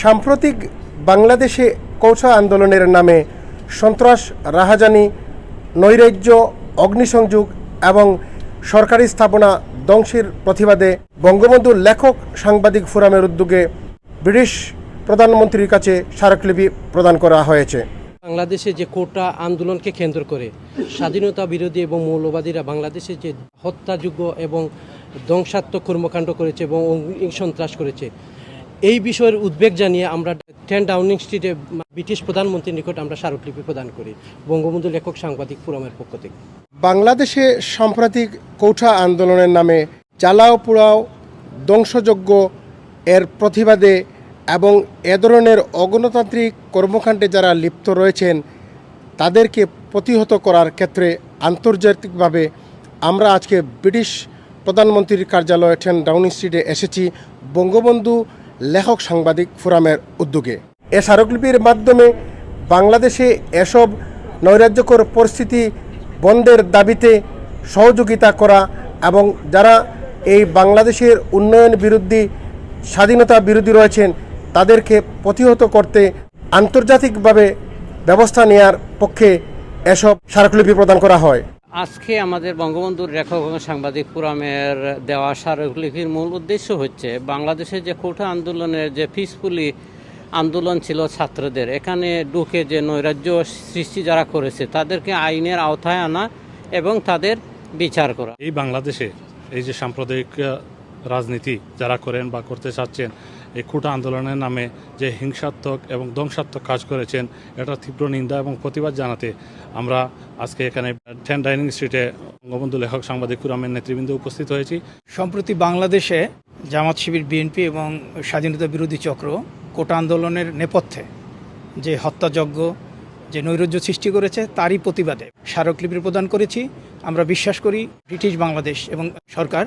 সাম্প্রতিক বাংলাদেশে কৌশা আন্দোলনের নামে সন্ত্রাস, রাহাজানি, নৈরাজ্য, অগ্নিসংযোগ এবং সরকারি স্থাপনা ধ্বংসের প্রতিবাদে বঙ্গবন্ধু লেখক সাংবাদিক ফোরামের উদ্যোগে ব্রিটিশ প্রধানমন্ত্রীর কাছে স্মারকলিপি প্রদান করা হয়েছে। বাংলাদেশে যে কোটা আন্দোলনকে কেন্দ্র করে স্বাধীনতা বিরোধী এবং মৌলবাদীরা বাংলাদেশে যে হত্যাযোগ্য এবং ধ্বংসাত্মক কর্মকাণ্ড করেছে এবং সন্ত্রাস করেছে এই বিষয়ের উদ্বেগ জানিয়ে আমরা টেন ডাউনিং স্ট্রিটে ব্রিটিশ প্রধানমন্ত্রীর নিকট আমরা স্মারকলিপি প্রদান করি বঙ্গবন্ধু লেখক সাংবাদিক ফোরামের পক্ষ থেকে। বাংলাদেশে সাম্প্রতিক কৌঠা আন্দোলনের নামে জ্বালাও পোড়াও ধ্বংসযজ্ঞ এর প্রতিবাদে এবং এ ধরনের অগণতান্ত্রিক কর্মকাণ্ডে যারা লিপ্ত রয়েছেন, তাদেরকে প্রতিহত করার ক্ষেত্রে আন্তর্জাতিকভাবে আমরা আজকে ব্রিটিশ প্রধানমন্ত্রীর কার্যালয় টেন ডাউনিং স্ট্রিটে এসেছি। বঙ্গবন্ধু লেখক সাংবাদিক ফোরামের উদ্যোগে। এ স্মারকলিপির মাধ্যমে বাংলাদেশে এসব নৈরাজ্যকর পরিস্থিতি বন্ধের দাবিতে সহযোগিতা করা এবং যারা এই বাংলাদেশের উন্নয়ন বিরোধী স্বাধীনতা বিরোধী রয়েছেন, তাদেরকে প্রতিহত করতে আন্তর্জাতিকভাবে ব্যবস্থা নেয়ার পক্ষে এসব স্মারকলিপি প্রদান করা হয়। আজকে আমাদের বঙ্গবন্ধুর লেখক সাংবাদিক ফোরামের দেওয়া স্মারকলিপির মূল উদ্দেশ্য হচ্ছে বাংলাদেশের যে কোঠা আন্দোলনের যে পিসফুলি আন্দোলন ছিল ছাত্রদের, এখানে ঢুকে যে নৈরাজ্য সৃষ্টি যারা করেছে, তাদেরকে আইনের আওতায় আনা এবং তাদের বিচার করা। এই বাংলাদেশে এই যে সাম্প্রদায়িক রাজনীতি যারা করেন বা করতে চাচ্ছেন, এই খুঁটা আন্দোলনের নামে যে হিংসাত্মক এবং ধ্বংসাত্মক কাজ করেছেন, এটা তীব্র নিন্দা এবং প্রতিবাদ জানাতে আমরা আজকে এখানে টেন ডাইনিং স্ট্রিটে বঙ্গবন্ধু লেখক সাংবাদিক কুরামের নেতৃবৃন্দ উপস্থিত হয়েছি। সম্প্রতি বাংলাদেশে জামাত শিবির, বিএনপি এবং স্বাধীনতা বিরোধী চক্র কোটা আন্দোলনের নেপথ্যে যে হত্যাযজ্ঞ যে নৈরাজ্য সৃষ্টি করেছে তারই প্রতিবাদে স্মারকলিপি প্রদান করেছি। আমরা বিশ্বাস করি ব্রিটিশ বাংলাদেশ এবং সরকার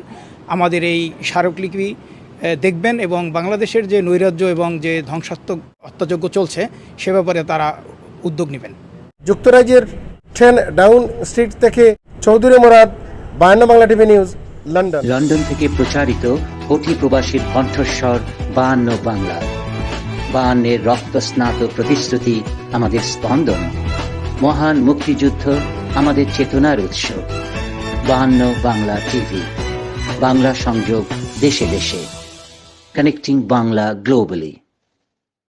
আমাদের এই স্মারকলিপি দেখবেন এবং বাংলাদেশের যে নৈরাজ্য এবং যে ধ্বংসাত্মক হত্যাযজ্ঞ চলছে সে ব্যাপারে তারা উদ্যোগ নেবেন। যুক্তরাজ্যের ট্রেন ডাউন স্ট্রিট থেকে চৌধুরী মোরাদ বায়ান্ন Bangla TV news London. London থেকে প্রচারিত কোটি প্রবাসীর কণ্ঠস্বর বায়ান্ন বাংলা। বায়ান্নের রক্তস্নাত প্রতিশ্রুতি আমাদের স্পন্দন। মহান মুক্তিযুদ্ধ আমাদের চেতনার উৎস। বাহান্ন বাংলা টিভি। বাংলা সংযোগ দেশে দেশে। Connecting Bangla globally